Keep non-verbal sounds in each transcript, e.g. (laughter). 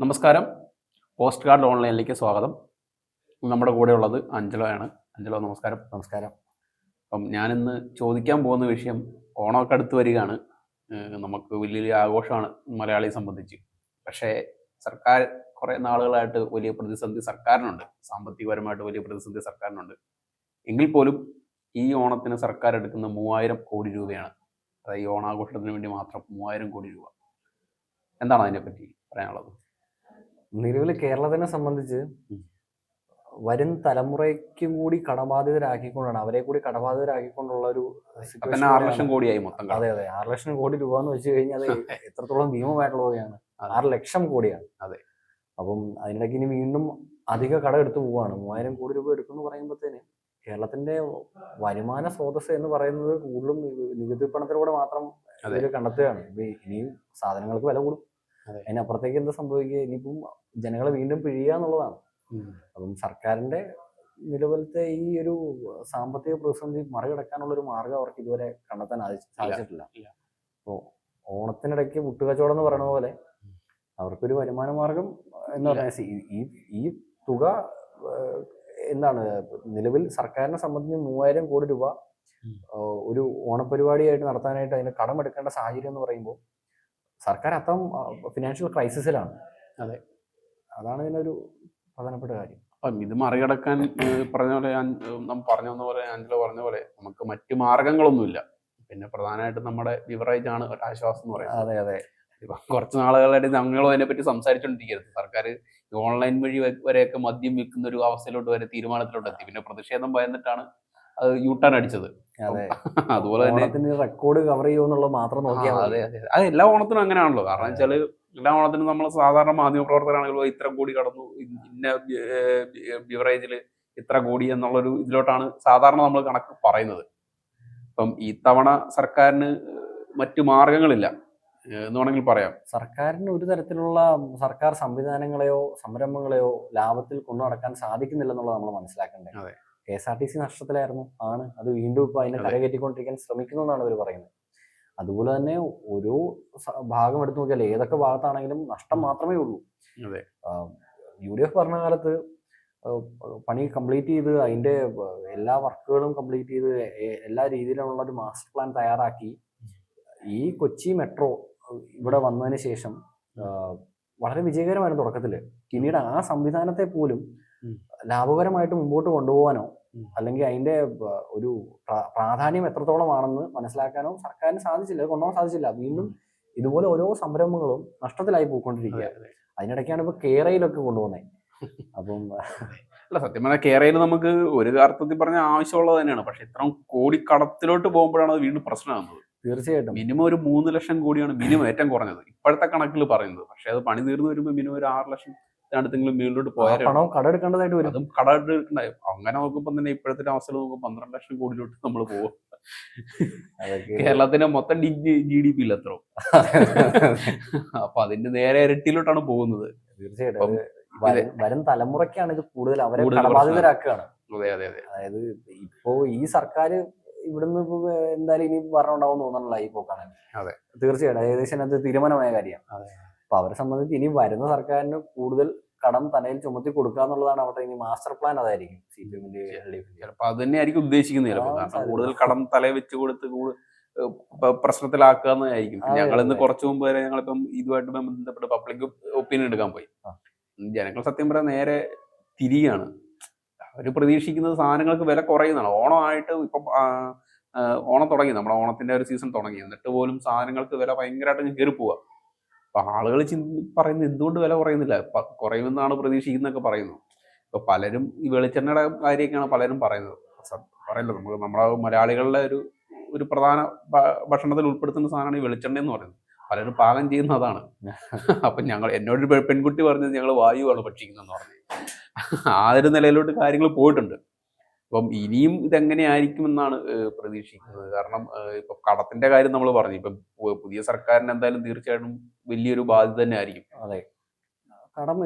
നമസ്കാരം. Post card ഓൺലൈനിലേക്ക് സ്വാഗതം. നമ്മുടെ കൂടെ ഉള്ളത് അഞ്ചലോയാണ് അഞ്ചലോ നമസ്കാരം. നമസ്കാരം. അപ്പം ഞാനിന്ന് ചോദിക്കാൻ പോകുന്ന വിഷയം ഓണമൊക്കെ അടുത്ത് വരികയാണ്. നമുക്ക് വലിയ വലിയ ആഘോഷമാണ് മലയാളിയെ സംബന്ധിച്ച്. പക്ഷേ സർക്കാർ കുറേ നാളുകളായിട്ട് വലിയ പ്രതിസന്ധി സർക്കാരിനുണ്ട്. സാമ്പത്തികപരമായിട്ട് വലിയ പ്രതിസന്ധി സർക്കാരിനുണ്ട്. എങ്കിൽ പോലും ഈ ഓണത്തിന് സർക്കാർ എടുക്കുന്ന മൂവായിരം കോടി രൂപയാണ്. അതായത് ഈ ഓണാഘോഷത്തിന് വേണ്ടി മാത്രം മൂവായിരം കോടി രൂപ. എന്താണ് അതിനെപ്പറ്റി പറയാനുള്ളത്? നിലവിൽ കേരളത്തിനെ സംബന്ധിച്ച്. വരും തലമുറയ്ക്കും കൂടി കടബാധിതരാക്കിക്കൊണ്ടാണ് അവരെ കൂടി കടബാധിതരാക്കിക്കൊണ്ടുള്ള ഒരു ആറ് ലക്ഷം കോടിയായി മൊത്തം അതെ അതെ. ആറ് ലക്ഷം കോടി രൂപ എന്ന് വെച്ച് കഴിഞ്ഞാൽ അത് എത്രത്തോളം ഭീമമായിട്ടുള്ള തുകയാണ് ആറ് ലക്ഷം കോടിയാണ്. അതെ. അപ്പം അതിനിടയ്ക്ക് ഇനി വീണ്ടും അധിക കട എടുത്തു പോവാണ്. മൂവായിരം കോടി രൂപ എടുക്കുമെന്ന് പറയുമ്പോഴത്തേന് കേരളത്തിന്റെ വരുമാന സ്രോതസ് എന്ന് പറയുന്നത് കൂടുതലും നികുതി- പണത്തിലൂടെ മാത്രം കണ്ടെത്തുകയാണ്. ഇനിയും സാധനങ്ങൾക്ക് വില കൂടും. അതിനപ്പുറത്തേക്ക് എന്താ സംഭവിക്കുക? ഇനിയിപ്പം ജനങ്ങളെ വീണ്ടും പിഴിയുക എന്നുള്ളതാണ്. അപ്പം സർക്കാരിന്റെ നിലവിലത്തെ ഈ ഒരു സാമ്പത്തിക പ്രതിസന്ധി മറികടക്കാനുള്ള ഒരു മാർഗം അവർക്ക് ഇതുവരെ കണ്ടെത്താൻ സാധി- സാധിച്ചിട്ടില്ല. അപ്പോ ഓണത്തിനിടയ്ക്ക് മുട്ടുകച്ചവടം എന്ന് പറയുന്ന പോലെ അവർക്കൊരു വരുമാന മാർഗം എന്ന് പറഞ്ഞാൽ ഈ- ഈ ഈ തുക എന്താണ് നിലവിൽ സർക്കാരിനെ സംബന്ധിച്ച് മൂവായിരം കോടി രൂപ ഒരു ഓണപരിപാടിയായിട്ട് നടത്താനായിട്ട് അതിന് കടമെടുക്കേണ്ട സാഹചര്യം എന്ന് പറയുമ്പോൾ സർക്കാർ അത്തരം ഫിനാൻഷ്യൽ ക്രൈസിസിലാണ് അതെ. അതാണ് ഇതിനൊരു പ്രധാനപ്പെട്ട കാര്യം. അപ്പം ഇത് മറികടക്കാൻ പറഞ്ഞ പോലെ നാം പറഞ്ഞു പോലെ ആഞ്ചലോ പറഞ്ഞ പോലെ നമുക്ക് മറ്റു മാർഗങ്ങളൊന്നുമില്ല. പിന്നെ പ്രധാനമായിട്ടും നമ്മുടെ ബിവറേജ് ആണ് ഒരു ആശ്വാസം എന്ന് പറയുന്നത്. അതെ അതെ. ഇപ്പം കുറച്ച് നാളുകളായിട്ട് ഞങ്ങളും അതിനെപ്പറ്റി സംസാരിച്ചുകൊണ്ടിരിക്കരുത് സർക്കാർ ഓൺലൈൻ വഴി വരെയൊക്കെ മദ്യം വിൽക്കുന്ന ഒരു അവസ്ഥയിലോട്ട് വരെ തീരുമാനത്തിലോട്ട് എത്തി. പിന്നെ പ്രതിഷേധം ഭയന്നിട്ടാണ് യൂട്ടേൺ അടിച്ചത്. അതെ. (laughs) അതുപോലെ തന്നെ റെക്കോർഡ് കവർ ചെയ്യുമെന്നുള്ളത് മാത്രം നോക്കിയാൽ അതെ അതെ അത്. എല്ലാ ഓണത്തിനും അങ്ങനെയാണല്ലോ. കാരണം വെച്ചാൽ എല്ലാ ഓണത്തിനും നമ്മൾ സാധാരണ മാധ്യമ പ്രവർത്തകരാണെങ്കിലും ഇത്ര കോടി കടന്നു ഇന്ന- ബിവറേജിൽ ഇത്ര കോടി എന്നുള്ളൊരു ഇതിലോട്ടാണ് സാധാരണ നമ്മൾ കണക്ക് പറയുന്നത്. അപ്പം ഈ തവണ സർക്കാരിന് മറ്റു മാർഗങ്ങളില്ല. എന്ന് വേണമെങ്കിൽ പറയാം. സർക്കാരിന് ഒരു തരത്തിലുള്ള സർക്കാർ സംവിധാനങ്ങളെയോ സംരംഭങ്ങളെയോ ലാഭത്തിൽ കൊണ്ടു നടക്കാൻ സാധിക്കുന്നില്ല എന്നുള്ളത് നമ്മൾ മനസ്സിലാക്കേണ്ടത് അതെ. K S R T C നഷ്ടത്തിലായിരുന്നു ആണ് അത് വീണ്ടും ഇപ്പൊ അതിനെ അതെ. കരകയറ്റിക്കൊണ്ടിരിക്കാൻ ശ്രമിക്കുന്നു എന്നാണ് അവർ പറയുന്നത് അതുപോലെ തന്നെ ഒരു ഭാഗം എടുത്തു നോക്കിയാൽ ഏതൊക്കെ ഭാഗത്താണെങ്കിലും നഷ്ടം മാത്രമേ ഉള്ളൂ. യു ഡി എഫ് ഭരണകാലത്ത് കാലത്ത് പണി കംപ്ലീറ്റ് ചെയ്ത് അതിന്റെ എല്ലാ വർക്കുകളും കംപ്ലീറ്റ് ചെയ്ത് എല്ലാ രീതിയിലുള്ള ഒരു മാസ്റ്റർ പ്ലാൻ തയ്യാറാക്കി ഈ കൊച്ചി മെട്രോ ഇവിടെ വന്നതിന് ശേഷം വളരെ വിജയകരമായിരുന്നു തുടക്കത്തിൽ പിന്നീട് ആ സംവിധാനത്തെ പോലും. ലാഭകരമായിട്ട് മുമ്പോട്ട് കൊണ്ടുപോകാനോ. അല്ലെങ്കിൽ അതിന്റെ ഒരു പ്രാധാന്യം എത്രത്തോളമാണെന്ന് മനസ്സിലാക്കാനോ സർക്കാരിന് സാധിച്ചില്ല കൊണ്ടുപോകാൻ സാധിച്ചില്ല. വീണ്ടും ഇതുപോലെ ഓരോ സംരംഭങ്ങളും നഷ്ടത്തിലായി പോയിക്കൊണ്ടിരിക്കുക. അതിനിടയ്ക്കാണ് ഇപ്പൊ കേരയിലൊക്കെ കൊണ്ടുപോകുന്നത് അപ്പം അല്ല സത്യം പറഞ്ഞാൽ കേരളയിൽ നമുക്ക് ഒരു അർത്ഥത്തിൽ പറഞ്ഞ ആവശ്യമുള്ളത് തന്നെയാണ്. പക്ഷെ ഇത്രയും കോടി കടത്തിലോട്ട് പോകുമ്പോഴാണ് അത് വീണ്ടും പ്രശ്നമാകുന്നത്. തീർച്ചയായിട്ടും. മിനിമം ഒരു മൂന്ന് ലക്ഷം കോടിയാണ് മിനിമം ഏറ്റവും കുറഞ്ഞത്. ഇപ്പോഴത്തെ കണക്കിൽ പറയുന്നത്. പക്ഷെ അത് പണി തീർന്നു വരുമ്പോൾ മിനിമം ഒരു ആറ് ലക്ഷം അടുത്തെങ്കിലും മേളിലോട്ട് പോയാൽ. പണം കടമെടുക്കേണ്ടതായിട്ട് വരും. അതും കടമെടുക്കണ്ടായി അങ്ങനെ നോക്കുമ്പോൾ തന്നെ ഇപ്പോഴത്തെ അവസ്ഥ നോക്കുമ്പോൾ പന്ത്രണ്ട് ലക്ഷം കോടിയിലോട്ട് നമ്മൾ പോകും. കേരളത്തിന്റെ മൊത്തം ജി ഡി പി ഇല്ല അത്ര? അപ്പൊ അതിന്റെ നേരെ ഇരട്ടിയിലോട്ടാണ് പോകുന്നത്. തീർച്ചയായിട്ടും. വരും- തലമുറക്കാണ് തലമുറയ്ക്കാണ് ഇത് കൂടുതൽ അവരെ കടബാധിതരാക്കുകയാണ് അതെ അതെ അതെ. അതായത് ഇപ്പോ ഈ സർക്കാർ ഇവിടുന്ന് ഇപ്പൊ എന്തായാലും ഇനി ഭരണം ഉണ്ടാവും തോന്നണല്ല ഈ പോക്കാണെങ്കിൽ അതെ. തീർച്ചയായിട്ടും. ഏകദേശം അത് തീരുമാനമായ കാര്യമാണ്. അപ്പൊ അവരെ സംബന്ധിച്ച് ഇനി വരുന്ന സർക്കാരിന് കൂടുതൽ കടം തലയിൽ ചുമത്തി കൊടുക്കുക എന്നുള്ളതാണ് അവിടെ ഇനി മാസ്റ്റർ പ്ലാൻ അതായിരിക്കും സി പി എമ്മിന്റെ എൽ ഡി എഫിന്റെ ചിലപ്പോ അത് തന്നെയായിരിക്കും ഉദ്ദേശിക്കുന്നത് ചിലപ്പോൾ കാരണം. കൂടുതൽ കടം തലയിൽ വെച്ച് കൊടുത്ത് കൂടു- പ്രശ്നത്തിലാക്കുക എന്നായിരിക്കും. ഞങ്ങൾ ഇന്ന് കുറച്ചു മുമ്പ് വരെ ഞങ്ങളിപ്പം ഇതുമായിട്ട് ബന്ധപ്പെട്ട് പബ്ലിക് ഒപ്പീനിയൻ എടുക്കാൻ പോയി. ജനങ്ങൾ സത്യം പറയാൻ നേരെ തിരിയാണ്. അവർ പ്രതീക്ഷിക്കുന്നത് സാധനങ്ങൾക്ക് വില കുറയുന്നതാണ്. ഓണമായിട്ട് ഇപ്പം ഓണം തുടങ്ങി. നമ്മുടെ ഓണത്തിന്റെ ഒരു സീസൺ തുടങ്ങി. എന്നിട്ട് പോലും സാധനങ്ങൾക്ക് വില ഭയങ്കരമായിട്ട് കയറി പോവുക അപ്പൊ ആളുകൾ ചിന്തി പറയുന്നത് എന്തുകൊണ്ട് വില കുറയുന്നില്ല? കുറയുമെന്നാണ് പ്രതീക്ഷിക്കുന്നൊക്കെ പറയുന്നു. ഇപ്പൊ പലരും ഈ വെളിച്ചെണ്ണയുടെ കാര്യമൊക്കെയാണ് പലരും പറയുന്നത്. പറയല്ലോ നമുക്ക് നമ്മുടെ മലയാളികളുടെ ഒരു ഒരു പ്രധാന ഭക്ഷണത്തിൽ ഉൾപ്പെടുത്തുന്ന സാധനമാണ് ഈ വെളിച്ചെണ്ണ എന്ന് പറയുന്നത്. പലരും പാകം ചെയ്യുന്ന അതാണ്. അപ്പൊ ഞങ്ങൾ എന്നോട് പെൺകുട്ടി പറഞ്ഞത് ഞങ്ങൾ വായുവാണ് ഭക്ഷിക്കുന്നതെന്ന് പറഞ്ഞു. ആ ഒരു നിലയിലോട്ട് കാര്യങ്ങൾ പോയിട്ടുണ്ട്. അപ്പം ഇനിയും ഇതെങ്ങനെയായിരിക്കുമെന്നാണ് എന്നാണ് പ്രതീക്ഷിക്കുന്നത്. കാരണം ഇപ്പൊ കടത്തിന്റെ കാര്യം നമ്മൾ പറഞ്ഞു. ഇപ്പൊ പുതിയ സർക്കാരിന് എന്തായാലും തീർച്ചയായിട്ടും വലിയൊരു ബാധ്യത തന്നെ ആയിരിക്കും. അതെ. കടം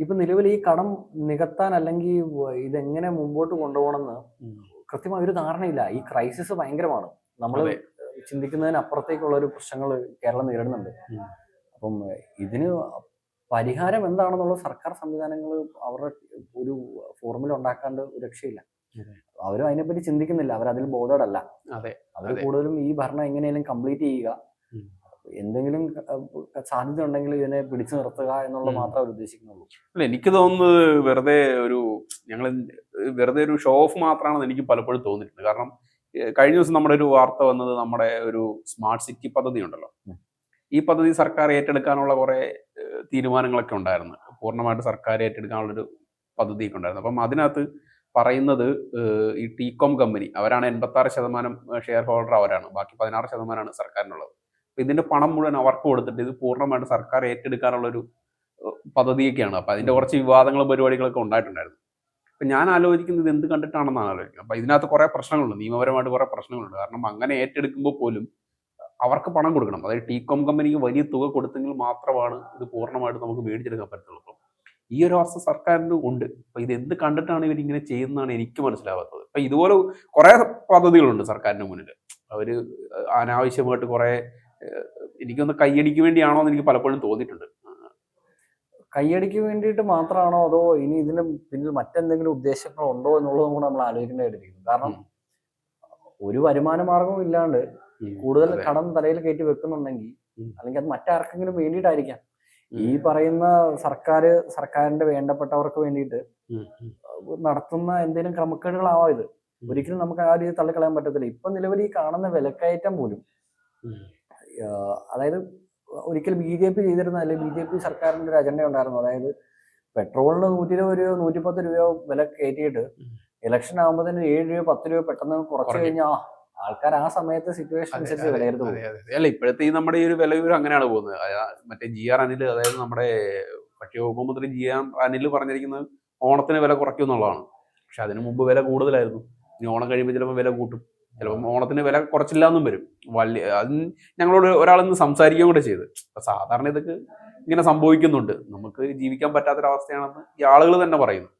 ഇപ്പൊ നിലവിൽ ഈ കടം നികത്താൻ അല്ലെങ്കിൽ ഇതെങ്ങനെ മുമ്പോട്ട് കൊണ്ടുപോകണമെന്ന് കൃത്യമായ ഒരു ധാരണയില്ല. ഈ ക്രൈസിസ് ഭയങ്കരമാണ്. നമ്മൾ. ചിന്തിക്കുന്നതിന് അപ്പുറത്തേക്കുള്ള ഒരു പ്രശ്നങ്ങൾ കേരളം നേരിടുന്നുണ്ട്. അപ്പം ഇതിന് പരിഹാരം എന്താണെന്നുള്ള സർക്കാർ സംവിധാനങ്ങൾ അവരുടെ ഒരു ഫോർമുല ഉണ്ടാക്കാണ്ട് രക്ഷയില്ല. അവരും അതിനെപ്പറ്റി ചിന്തിക്കുന്നില്ല. അവർ അതിൽ അതെ അവർ. കൂടുതലും ഈ ഭരണം എങ്ങനെയാലും കംപ്ലീറ്റ് ചെയ്യുക. എന്തെങ്കിലും സാധ്യത ഉണ്ടെങ്കിൽ ഇതിനെ പിടിച്ചു നിർത്തുക എന്നുള്ളത് മാത്രം മാത്രമേ അവർ ഉദ്ദേശിക്കുന്നുള്ളൂ. അല്ല എനിക്ക് തോന്നുന്നത് വെറുതെ ഒരു ഞങ്ങൾ വെറുതെ ഒരു ഷോ ഓഫ് മാത്രമാണെന്ന് എനിക്ക് പലപ്പോഴും തോന്നിയിട്ടുണ്ട്. കാരണം കഴിഞ്ഞ ദിവസം നമ്മുടെ ഒരു വാർത്ത വന്നത് നമ്മുടെ ഒരു സ്മാർട്ട് സിറ്റി പദ്ധതി ഉണ്ടല്ലോ ഈ പദ്ധതി സർക്കാർ ഏറ്റെടുക്കാനുള്ള കുറെ തീരുമാനങ്ങളൊക്കെ ഉണ്ടായിരുന്നു. പൂർണമായിട്ട് സർക്കാർ ഏറ്റെടുക്കാനുള്ളൊരു പദ്ധതിയൊക്കെ ഉണ്ടായിരുന്നു. അപ്പം അതിനകത്ത് പറയുന്നത് ഈ ടീകോം കമ്പനി. അവരാണ് എൺപത്തി ആറ് ശതമാനം ഷെയർ ഹോൾഡർ അവരാണ്. ബാക്കി പതിനാറ് ശതമാനമാണ് സർക്കാരിനുള്ളത്. അപ്പൊ ഇതിന്റെ പണം മുഴുവൻ അവർക്ക് കൊടുത്തിട്ട് ഇത് പൂർണമായിട്ട് സർക്കാർ ഏറ്റെടുക്കാനുള്ള ഒരു ഏഹ് പദ്ധതിയൊക്കെയാണ്. അപ്പൊ അതിന്റെ കുറച്ച് വിവാദങ്ങളും പരിപാടികളൊക്കെ ഉണ്ടായിട്ടുണ്ടായിരുന്നു. അപ്പൊ ഞാൻ ആലോചിക്കുന്നത് എന്ത് കണ്ടിട്ടാണെന്നാണ് ആലോചിക്കുന്നത്. അപ്പൊ ഇതിനകത്ത് കുറേ പ്രശ്നങ്ങളുണ്ട്. നിയമപരമായിട്ട് കുറേ പ്രശ്നങ്ങളുണ്ട്. കാരണം അങ്ങനെ ഏറ്റെടുക്കുമ്പോൾ പോലും അവർക്ക് പണം കൊടുക്കണം. അതായത് ടീകോം കമ്പനിക്ക് വലിയ തുക കൊടുത്തെങ്കിൽ മാത്രമാണ് ഇത് പൂർണമായിട്ട് നമുക്ക് മേടിച്ചെടുക്കാൻ പറ്റുള്ളൂ ഈ ഒരു അവസ്ഥ സർക്കാരിന് ഉണ്ട്. അപ്പൊ ഇത് എന്ത് കണ്ടിട്ടാണ് ഇവരിങ്ങനെ ചെയ്യുന്നതാണ് എനിക്ക് മനസ്സിലാവാത്തത്. അപ്പൊ ഇതുപോലെ കുറെ പദ്ധതികളുണ്ട് സർക്കാരിന് മുന്നിൽ അവർ അനാവശ്യമായിട്ട് കുറെ എനിക്കൊന്ന് കയ്യടിക്ക് വേണ്ടിയാണോ എന്ന് എനിക്ക് പലപ്പോഴും തോന്നിയിട്ടുണ്ട്. കയ്യടിക്ക് വേണ്ടിയിട്ട് മാത്രമാണോ അതോ ഇനി ഇതിന് പിന്നിൽ മറ്റെന്തെങ്കിലും ഉദ്ദേശങ്ങൾ ഉണ്ടോ എന്നുള്ളതും കൂടെ നമ്മൾ ആലോചിക്കേണ്ടതായിട്ടിരിക്കുന്നു. കാരണം ഒരു വരുമാന മാർഗവും ഇല്ലാണ്ട് കൂടുതൽ കടം തലയിൽ കയറ്റി വെക്കുന്നുണ്ടെങ്കിൽ അല്ലെങ്കിൽ അത് മറ്റാർക്കെങ്കിലും വേണ്ടിയിട്ടായിരിക്കാം. ഈ പറയുന്ന സർക്കാർ സർക്കാരിന്റെ വേണ്ടപ്പെട്ടവർക്ക് വേണ്ടിയിട്ട്. നടത്തുന്ന എന്തെങ്കിലും ക്രമക്കേടുകളാവാം ഇത്? ഒരിക്കലും നമുക്ക് ആ രീതി തള്ളിക്കളയാൻ പറ്റത്തില്ല. ഇപ്പൊ നിലവിൽ ഈ കാണുന്ന വിലക്കയറ്റം പോലും അതായത് ഒരിക്കൽ ബി ജെ പി ചെയ്തിരുന്ന അല്ലെങ്കിൽ ബി ജെ പി സർക്കാരിന്റെ ഒരു അജണ്ട ഉണ്ടായിരുന്നു. അതായത് പെട്രോളിന് നൂറ്റി ഇരുപത് രൂപയോ നൂറ്റിപ്പത്ത് രൂപയോ വില കയറ്റിയിട്ട്. ഇലക്ഷൻ ആകുമ്പോൾ തന്നെ ഏഴ് രൂപ പത്ത് രൂപ പെട്ടെന്ന് കുറച്ച് കഴിഞ്ഞാൽ ആൾക്കാർ ആ സമയത്ത് സിറ്റുവേഷൻ അനുസരിച്ച് വിലയിരുത്തും. അതെ, അതെ, അതെ. അല്ല ഇപ്പോഴത്തെ ഈ നമ്മുടെ ഈ ഒരു വില വിവരം അങ്ങനെയാണ് പോകുന്നത്. മറ്റേ ജി ആർ അനിൽ അതായത് നമ്മുടെ ഭക്ഷ്യവകുപ്പ് മന്ത്രി ജി ആർ അനിൽ പറഞ്ഞിരിക്കുന്നത് ഓണത്തിന് വില കുറയ്ക്കും എന്നുള്ളതാണ്. പക്ഷെ അതിനു മുമ്പ് വില കൂടുതലായിരുന്നു. ഇനി ഓണം കഴിയുമ്പോൾ ചിലപ്പോൾ വില കൂട്ടും. ചിലപ്പം ഓണത്തിന് വില കുറച്ചില്ല എന്നും വരും. വലിയ അത് ഞങ്ങളോട് ഒരാളിന്ന് സംസാരിക്കുകയും കൂടെ ചെയ്ത്. അപ്പൊ സാധാരണ ഇതൊക്കെ ഇങ്ങനെ സംഭവിക്കുന്നുണ്ട്. നമുക്ക് ജീവിക്കാൻ പറ്റാത്തൊരവസ്ഥയാണെന്ന് ഈ ആളുകൾ തന്നെ പറയുന്നു.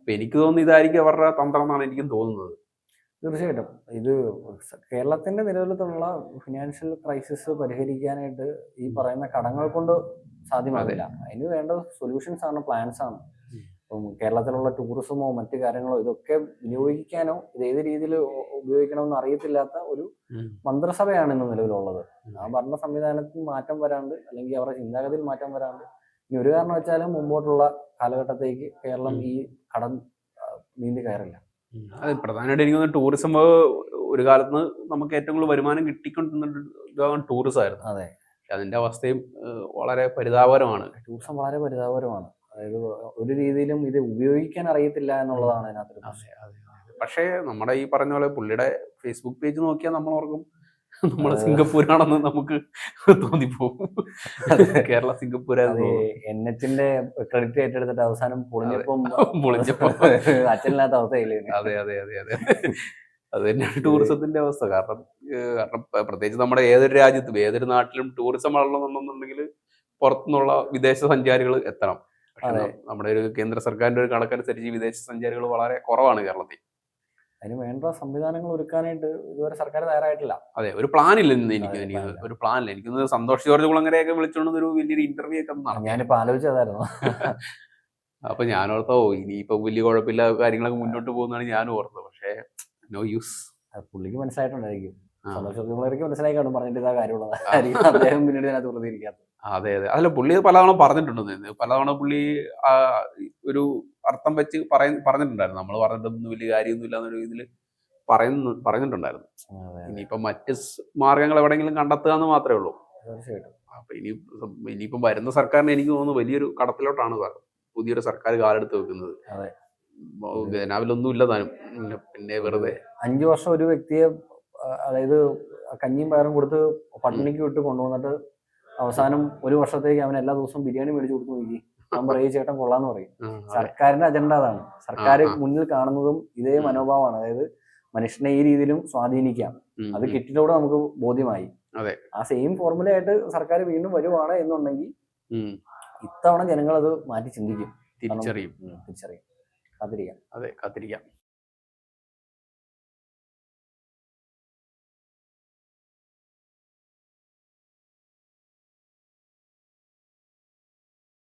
അപ്പൊ എനിക്ക് തോന്നുന്നു ഇതായിരിക്കും അവരുടെ തന്ത്രം എന്നാണ് എനിക്കും തോന്നുന്നത്. തീർച്ചയായിട്ടും. ഇത് കേരളത്തിന്റെ നിലവിലുള്ള ഫിനാൻഷ്യൽ ക്രൈസിസ് പരിഹരിക്കാനായിട്ട് ഈ പറയുന്ന കടങ്ങൾ കൊണ്ട് സാധ്യമാകില്ല അതിന് വേണ്ട സൊല്യൂഷൻസ് ആണ് പ്ലാൻസ് ആണ്. ഇപ്പം കേരളത്തിലുള്ള ടൂറിസമോ മറ്റു കാര്യങ്ങളോ ഇതൊക്കെ വിനിയോഗിക്കാനോ ഇത് ഏത് രീതിയിൽ ഉപയോഗിക്കണമെന്ന് അറിയത്തില്ലാത്ത ഒരു മന്ത്രിസഭയാണ് ഇന്ന് നിലവിലുള്ളത്. ആ ഭരണ സംവിധാനത്തിൽ മാറ്റം വരാണ്ട് അല്ലെങ്കിൽ അവരുടെ ചിന്താഗതിയിൽ മാറ്റം വരാണ്ട് ഇനി ഒരു കാരണം വെച്ചാലും മുമ്പോട്ടുള്ള കാലഘട്ടത്തേക്ക് കേരളം ഈ കടം നീന്തി കയറില്ല. അത് പ്രധാനമായിട്ട് എനിക്ക് തോന്നുന്നു ടൂറിസം ഒരു കാലത്ത് നമുക്ക് ഏറ്റവും കൂടുതൽ വരുമാനം കിട്ടിക്കൊണ്ടിരുന്ന ടൂറിസം ആയിരുന്നു. അതെ. അതിന്റെ അവസ്ഥയും വളരെ പരിതാപകരമാണ്. ടൂറിസം വളരെ പരിതാപകരമാണ്. അതായത് ഒരു രീതിയിലും ഇത് ഉപയോഗിക്കാൻ അറിയത്തില്ല എന്നുള്ളതാണ് അതിനകത്ത് അതെ, അതെ, അതെ. പക്ഷേ നമ്മുടെ ഈ പറഞ്ഞ പോലെ പുള്ളിയുടെ ഫേസ്ബുക്ക് പേജ് നോക്കിയാൽ നമ്മൾ ഓർക്കും സിംഗപ്പൂർ സിംഗപ്പൂരാണെന്ന് നമുക്ക് തോന്നിപ്പോകും കേരള സിംഗപ്പൂർ എൻ എച്ചിന്റെ ക്രെഡിറ്റ് ഏറ്റെടുത്തിട്ട് അവസാനം പൊളിഞ്ഞപ്പം (laughs) പൊളിഞ്ഞപ്പോ. അച്ഛനില്ലാത്ത അവസ്ഥയില്ലേ അതെ അതെ അതെ അതെ. അത് തന്നെയാണ് ടൂറിസത്തിന്റെ അവസ്ഥ. കാരണം കാരണം പ്രത്യേകിച്ച് നമ്മുടെ ഏതൊരു രാജ്യത്തും ഏതൊരു നാട്ടിലും ടൂറിസം വളരണമെന്നുണ്ടെങ്കിൽ പുറത്തുനിന്നുള്ള വിദേശ സഞ്ചാരികൾ എത്തണം. പക്ഷെ നമ്മുടെ ഒരു കേന്ദ്ര സർക്കാരിന്റെ ഒരു കണക്കനുസരിച്ച് വിദേശ സഞ്ചാരികൾ വളരെ കുറവാണ് കേരളത്തിൽ. അതിന് വേണ്ട സംവിധാനങ്ങൾ ഒരുക്കാനായിട്ട് ഇതുവരെ സർക്കാർ തയ്യാറായിട്ടില്ല. അതെ ഒരു പ്ലാൻ ഇല്ലെന്ന് എനിക്ക് എനിക്ക് ഒരു പ്ലാൻ ഇല്ല. എനിക്ക് സന്തോഷ് ജോർജ് കുളങ്ങരെയൊക്കെ വിളിച്ചോണ്ട് ഒരു വലിയൊരു ഇന്റർവ്യൂ ഒക്കെ ഞാനിപ്പോ ആലോചിച്ചതായിരുന്നു (laughs) അപ്പൊ ഞാൻ ഓർത്തോ ഇനിയിപ്പോ വലിയ കുഴപ്പമില്ല കാര്യങ്ങളൊക്കെ മുന്നോട്ട് പോകുന്നതാണ് ഞാൻ ഓർത്തത്. പക്ഷേ നോ യൂസ് പുള്ളിക്ക് മനസ്സിലായിട്ടുണ്ടായിരിക്കും. സന്തോഷത്തിലേക്ക് മനസ്സിലായി കാണും പറഞ്ഞിട്ട് ഇതാ കാര്യമുള്ളത്. അദ്ദേഹം പിന്നീട് ഇതിനകത്ത് പ്രതികരിക്കാത്തത്. അതെ അതെ. അതല്ല പുള്ളി പലതവണ പറഞ്ഞിട്ടുണ്ട്. പലതവണ പുള്ളി ഒരു അർത്ഥം വെച്ച് പറയ പറഞ്ഞിട്ടുണ്ടായിരുന്നു. നമ്മൾ പറഞ്ഞിട്ടൊന്നും വലിയ കാര്യമൊന്നുമില്ല എന്നൊരു ഇതിൽ പറയുന്നു പറഞ്ഞിട്ടുണ്ടായിരുന്നു. ഇനിയിപ്പോ മറ്റ് മാർഗങ്ങൾ എവിടെയെങ്കിലും കണ്ടെത്തുക എന്ന് മാത്രമേ ഉള്ളൂ. തീർച്ചയായിട്ടും. അപ്പൊ ഇനി ഇനിയിപ്പം വരുന്ന സർക്കാരിന് എനിക്ക് തോന്നുന്നു വലിയൊരു കടത്തിലോട്ടാണ് സാർ. പുതിയൊരു സർക്കാർ കാലെടുത്ത് വെക്കുന്നത്. അതെ. ജനാവിലൊന്നും ഇല്ല താനും. പിന്നെ വെറുതെ. അഞ്ചു വർഷം ഒരു വ്യക്തിയെ അതായത് കഞ്ഞിയും പയറും കൊടുത്ത് പട്ടിണിക്ക് വിട്ട് കൊണ്ടുവന്നിട്ട് അവസാനം ഒരു വർഷത്തേക്ക് അവൻ എല്ലാ ദിവസവും ബിരിയാണി മേടിച്ചു കൊടുത്തു നോക്കി. അവൻ പറയും ചേട്ടൻ കൊള്ളാന്ന് പറയും. സർക്കാരിന്റെ അജണ്ട അതാണ്. സർക്കാർ. മുന്നിൽ കാണുന്നതും ഇതേ മനോഭാവമാണ്. അതായത് മനുഷ്യനെ ഈ രീതിയിലും സ്വാധീനിക്കാം. അത് കിട്ടിയതോടെ കിറ്റിലൂടെ നമുക്ക് ബോധ്യമായി. ആ സെയിം ഫോർമുലയായിട്ട് സർക്കാർ വീണ്ടും വരുവാണ് എന്നുണ്ടെങ്കിൽ ഇത്തവണ ജനങ്ങൾ അത് മാറ്റി ചിന്തിക്കും. തിരിച്ചറിയും. തിരിച്ചറിയും. കാത്തിരിക്കാം. അതെ കാത്തിരിക്കാം.